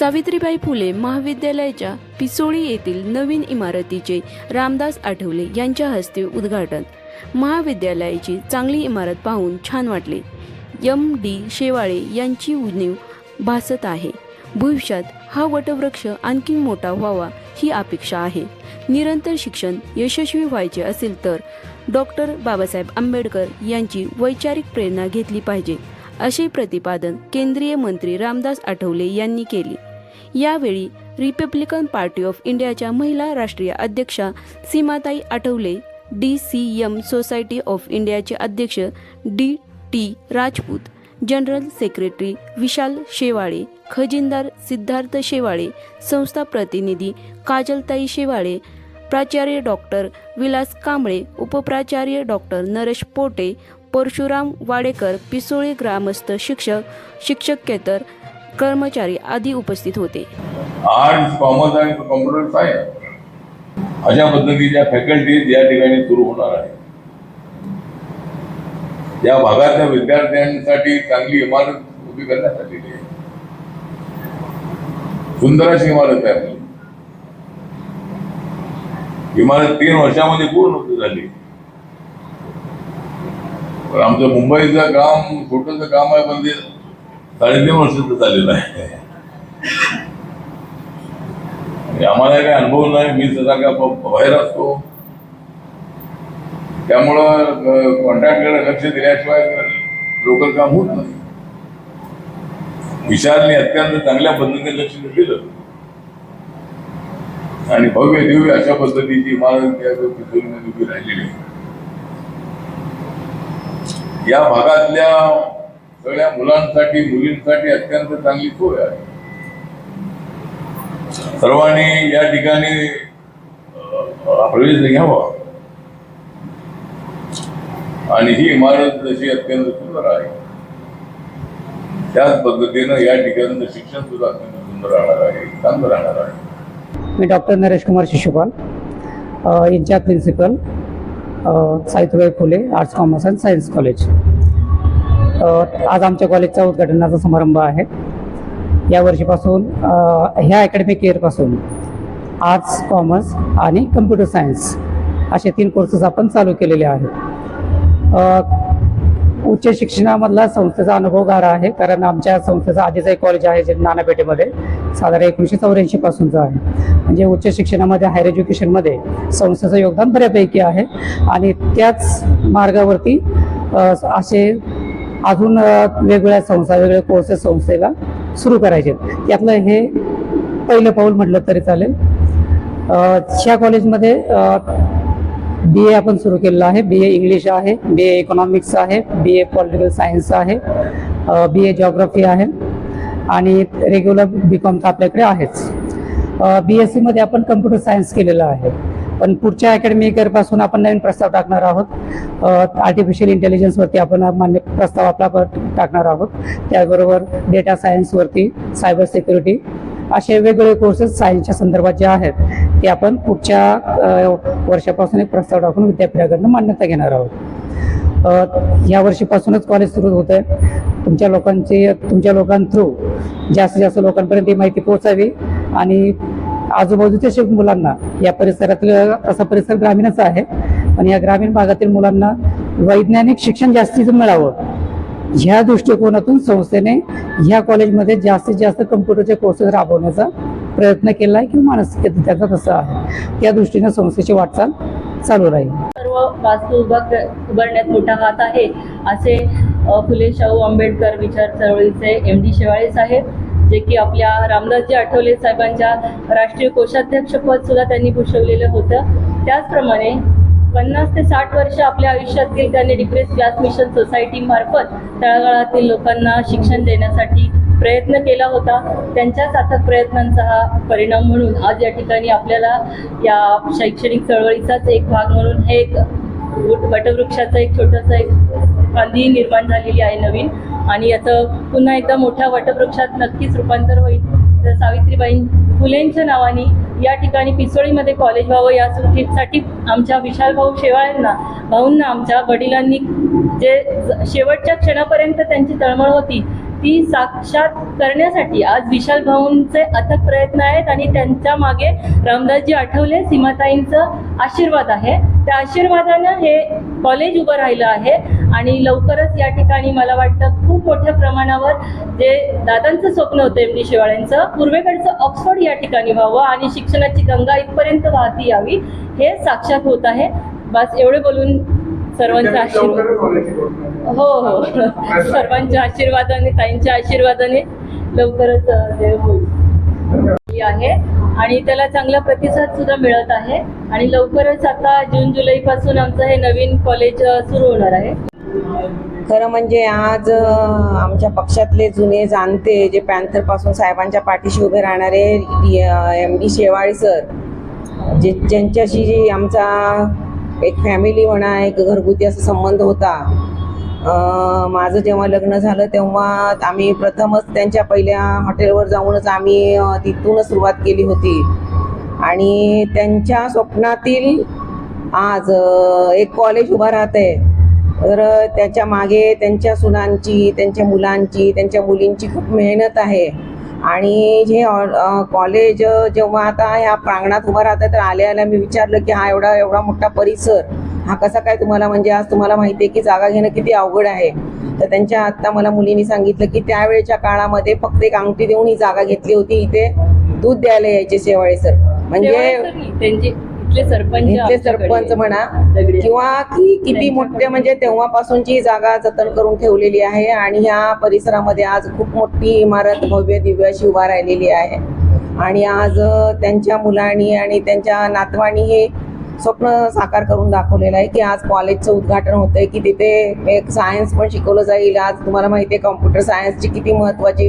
सावित्रीबाई फुले महाविद्यालयाच्या पिसोळी येथील नवीन इमारतीचे रामदास आठवले यांच्या हस्ते उद्घाटन. महाविद्यालयाची चांगली इमारत पाहून छान वाटले. एम डी शेवाळे यांची उणीव भासत आहे. भविष्यात हा वटवृक्ष आणखी मोठा व्हावा ही अपेक्षा आहे. निरंतर शिक्षण यशस्वी व्हायचे असेल तर डॉक्टर बाबासाहेब आंबेडकर यांची वैचारिक प्रेरणा घेतली पाहिजे असे प्रतिपादन केंद्रीय मंत्री रामदास आठवले यांनी केले. यावेळी रिपब्लिकन पार्टी ऑफ इंडियाच्या महिला राष्ट्रीय अध्यक्षा Seematai Athawale D C M society of इंडियाचे अध्यक्ष D T Rajput general secretary Vishal Shewale खजिनदार Siddharth Shewale संस्था प्रतिनिधी काजलताई शेवाळे प्राचार्य डॉक्टर विलास कांबळे उपप्राचार्य डॉक्टर नरेश पोटे परशुराम वाडेकर पिसोळे ग्रामस्थ शिक्षक शिक्षकेतर कर्मचारी आदी उपस्थित होते. आर्ट्स कॉमर्स आणि कॉम्प्युटर सायन्स अशा पद्धतीच्या फॅकल्टीज या ठिकाणी सुरू होणार आहे या भागातल्या विद्यार्थ्यांसाठी चांगली इमारत उभी करण्यासाठी सुंदर अशी इमारत आहे आपली. इमारत तीन वर्षामध्ये पूर्ण झाली. पण आमचं मुंबईचं काम छोटंसं काम आहे पण ते साडेतीन झालेलं आहे. आम्हाला काही अनुभव नाही मी त्याचा काय बाहेर असतो. त्यामुळं कॉन्ट्रॅक्टकडे लक्ष दिल्याशिवाय लोकल काम होत नाही. विचारने अत्यंत चांगल्या पद्धतीने लक्ष दिलं. आणि भव्य दिव्य अशा पद्धतीची इमारत उभी राहिलेली या भागातल्या सगळ्या मुलांसाठी मुलींसाठी अत्यंत चांगली सोय आहे. सर्वांनी या ठिकाणी प्रवेश घ्यावा. आणि ही इमारत जशी अत्यंत सुंदर आहे त्याच पद्धतीनं या ठिकाणचं शिक्षण सुद्धा अत्यंत सुंदर राहणार आहे चांगलं राहणार आहे. मी डॉक्टर नरेश कुमार शिशुपाल यांच्या principal Savitribai Phule arts commerce and science college. आज आमच्या कॉलेजचा उद्घाटनाचा समारंभ आहे. या वर्षीपासून ह्या अकॅडमिक इयरपासून आर्ट्स कॉमर्स आणि कम्प्युटर सायन्स असे तीन कोर्सेस आपण चालू केलेले आहेत. उच्च शिक्षणामधला संस्थेचा अनुभव गारा आहे कारण आमच्या संस्थेचा आधीचं एक कॉलेज आहे जे नानापेठेमध्ये साधारण एकोणीसशे चौऱ्याऐंशी पासूनचं आहे. म्हणजे उच्च शिक्षणामध्ये हायर एज्युकेशनमध्ये संस्थेचं योगदान बऱ्यापैकी आहे आणि त्याच मार्गावरती असे अजून वेगवेगळ्या संस्था वेगवेगळे कोर्सेस संस्थेला सुरू करायचे. आहेत. त्यातलं हे पहिलं पाऊल म्हटलं तरी चालेल. ह्या कॉलेजमध्ये बी ए आपण सुरू केलेलं आहे. बी ए इंग्लिश आहे बी ए इकॉनॉमिक्स आहे बी ए पॉलिटिकल सायन्स आहे बी ए जॉग्रफी आहे आणि रेग्युलर बी कॉम तर आपल्याकडे आहेच. बी एस सीमध्ये आपण कम्प्युटर सायन्स केलेलं आहे. पण पुढच्या अकॅडमिक इयरपासून आपण नवीन प्रस्ताव टाकणार आहोत. आर्टिफिशियल इंटेलिजन्सवरती आपण मान्य प्रस्ताव आपला टाकणार आहोत. त्याचबरोबर डेटा सायन्सवरती सायबर सिक्युरिटी असे वेगवेगळे कोर्सेस सायन्सच्या संदर्भात जे आहेत ते आपण पुढच्या वर्षापासून एक प्रस्ताव टाकून विद्यापीठाकडनं मान्यता घेणार आहोत. या वर्षीपासूनच कॉलेज सुरू होत आहे तुमच्या लोकांची तुमच्या लोकांथ्रू जास्तीत जास्त लोकांपर्यंत ही माहिती पोहोचावी आणि आजूबाजूच्या शेक मुलांना या परिसरातील असा परिसर ग्रामीणच आहे. पण या ग्रामीण भागातील मुलांना वैज्ञानिक शिक्षण जास्तीचं मिळावं. ह्या दृष्टिकोनातून संस्थेने ह्या कॉलेजमध्ये जास्तीत जास्त कम्प्युटरचे कोर्सेस राबवण्याचा प्रयत्न केला आहे किंवा मानसिक त्याचा तसं आहे. त्या दृष्टीने संस्थेची वाटचाल चालू राहील. सर्व वास्तू उभा उभारण्यात मोठा हात आहे असे फुले शाहू आंबेडकर विचार चळवळीचे एम डी शेवाळे साहेब जे की आपल्या रामदासजी आठवले साहेबांच्या राष्ट्रीय कोषाध्यक्ष पद सुद्धा त्यांनी भूषवलेलं होतं. त्याचप्रमाणे पन्नास ते साठ वर्ष आपल्या आयुष्यातील त्यांनी डिप्रेस क्लास मिशन सोसायटी मार्फत तळागाळातील लोकांना शिक्षण देण्यासाठी प्रयत्न केला होता. त्यांच्याच अथक प्रयत्नांचा हा परिणाम म्हणून आज या ठिकाणी आपल्याला या शैक्षणिक चळवळीचाच एक भाग म्हणून हे एक वटवृक्षाचं एक छोटंसं एक फांदी निर्माण झालेली आहे नवीन. आणि याचं पुन्हा एकदा मोठ्या वटवृक्षात नक्कीच रूपांतर होईल. तर सावित्रीबाई फुलेंच्या नावाने या ठिकाणी पिसोळीमध्ये कॉलेज व्हावं या यासाठी आमच्या विशाल भाऊ शेवाळ्यांना भाऊंना आमच्या वडिलांनी जे शेवटच्या क्षणापर्यंत त्यांची तळमळ होती ती साक्षात करण्यासाठी आज विशाल भाऊंचे अथक प्रयत्न आहेत आणि त्यांच्या मागे रामदासजी आठवले सीमाताईंचं आशीर्वाद आहे. त्या आशीर्वादानं हे कॉलेज उभं राहिलं आहे. आणि लवकरच या ठिकाणी मला वाटतं खूप मोठ्या प्रमाणावर जे दादांचं स्वप्न होतं एम डी शेवाळ्यांचं पूर्वेकडचं ऑक्सफर्ड या ठिकाणी व्हावं आणि शिक्षणाची गंगा इथपर्यंत वाहती यावी हे साक्षात होत आहे. बस एवढे बोलून सर्वांचा आशीर्वाद हो हो. सर्वांच्या आशीर्वादाने ताईंच्या आशीर्वादाने लवकरच होईल. आहे. आणि त्याला चांगला प्रतिसाद सुद्धा मिळत आहे. आणि लवकरच आता जून जुलै पासून आमचं हे नवीन कॉलेज सुरू होणार आहे. खरं म्हणजे आज आमच्या पक्षातले जुने जाणते जे पॅन्थरपासून साहेबांच्या पाठीशी उभे राहणारे एम डी शेवाळी सर जे ज्यांच्याशी जी आमचा एक फॅमिली म्हणा एक घरगुती असा संबंध होता. माझं जेव्हा लग्न झालं तेव्हा आम्ही प्रथमच त्यांच्या पहिल्या हॉटेलवर जाऊनच आम्ही तिथूनच सुरुवात केली होती. आणि त्यांच्या स्वप्नातील आज एक कॉलेज उभा राहत आहे तर त्याच्यामागे त्यांच्या सुनांची त्यांच्या मुलांची त्यांच्या मुलींची खूप मेहनत आहे. आणि हे ऑ- कॉलेज जेव्हा आता ह्या प्रांगणात उभं राहतं तर आल्या आल्या मी विचारलं की हा एवढा एवढा मोठा परिसर हा कसा काय तुम्हाला म्हणजे आज तुम्हाला माहिती आहे की जागा घेणं किती अवघड आहे. तर त्यांच्या आत्ता मला मुलींनी सांगितलं की त्यावेळेच्या काळामध्ये फक्त एक अंगठी देऊन ही जागा घेतली होती. इथे दूध द्यायला यायचे शेवाळे सर. म्हणजे त्यांची इथले सरपंच इथले सरपंच म्हणा. किंवा की किती मोठे म्हणजे तेव्हापासूनची जागा जतन करून ठेवलेली आहे आणि ह्या परिसरामध्ये आज खूप मोठी इमारत भव्य दिव्य अशी उभा राहिलेली आहे. आणि आज त्यांच्या मुलांनी आणि त्यांच्या नातवानी हे स्वप्न साकार करून दाखवलेलं आहे की आज कॉलेजचं उद्घाटन होतंय की तिथे एक सायन्स पण शिकवलं जाईल. आज तुम्हाला माहिती आहे कॉम्प्युटर सायन्सची किती महत्त्वाची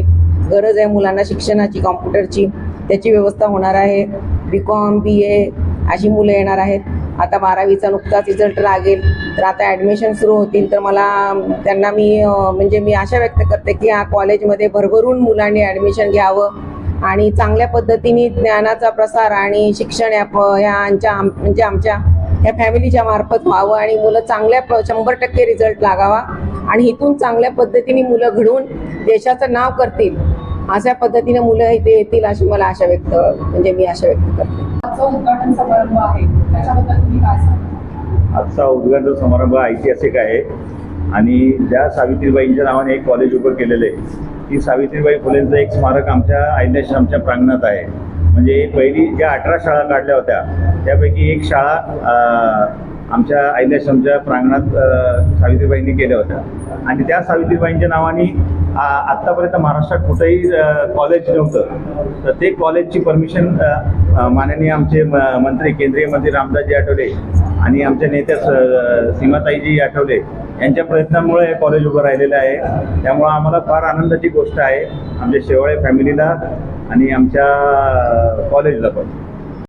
गरज आहे मुलांना शिक्षणाची कॉम्प्युटरची त्याची व्यवस्था होणार आहे. बी कॉम बी ए अशी मुलं येणार आहेत. आता बारावीचा नुकताच रिझल्ट लागेल. तर आता ॲडमिशन सुरू होतील. तर मला त्यांना मी म्हणजे मी आशा व्यक्त करते की या कॉलेजमध्ये भरभरून मुलांनी ॲडमिशन घ्यावं आणि चांगल्या पद्धतीने ज्ञानाचा प्रसार आणि शिक्षण या प- आमच्या आम- म्हणजे आमच्या ह्या फॅमिलीच्या मार्फत व्हावं आणि मुलं चांगल्या प- शंभर टक्के रिझल्ट लागावा आणि इथून चांगल्या पद्धतीने मुलं घडवून देशाचं नाव करतील. अशा पद्धतीने मुलं इथे येतील अशी मला आशा व्यक्त म्हणजे मी आशा व्यक्त करते. आजचा उद्घाटन समारंभ आहे. त्याच्याबद्दल तुम्ही काय सांगा आजचा उद्घाटन समारंभ ऐतिहासिक आहे. आणि ज्या सावित्रीबाईंच्या नावाने एक कॉलेज उभं केलेलं आहे ती सावित्रीबाई फुलेंचं एक स्मारक आमच्या आयल्याश्रमच्या प्रांगणात आहे. म्हणजे पहिली ज्या अठरा शाळा काढल्या होत्या त्यापैकी एक शाळा आमच्या आयल्याश्रमच्या प्रांगणात सावित्रीबाईंनी केल्या होत्या. आणि त्या सावित्रीबाईंच्या नावाने आत्तापर्यंत महाराष्ट्रात कुठंही कॉलेज नव्हतं. तर ते कॉलेजची परमिशन माननीय आमचे म- मंत्री केंद्रीय मंत्री रामदासजी आठवले आणि आमच्या नेत्या स- सीमाताईजी आठवले यांच्या प्रयत्नामुळे हे कॉलेज उभं राहिलेलं आहे. त्यामुळं आम्हाला फार आनंदाची गोष्ट आहे. आमच्या शेवाळे फॅमिलीला आणि आमच्या कॉलेजला पण.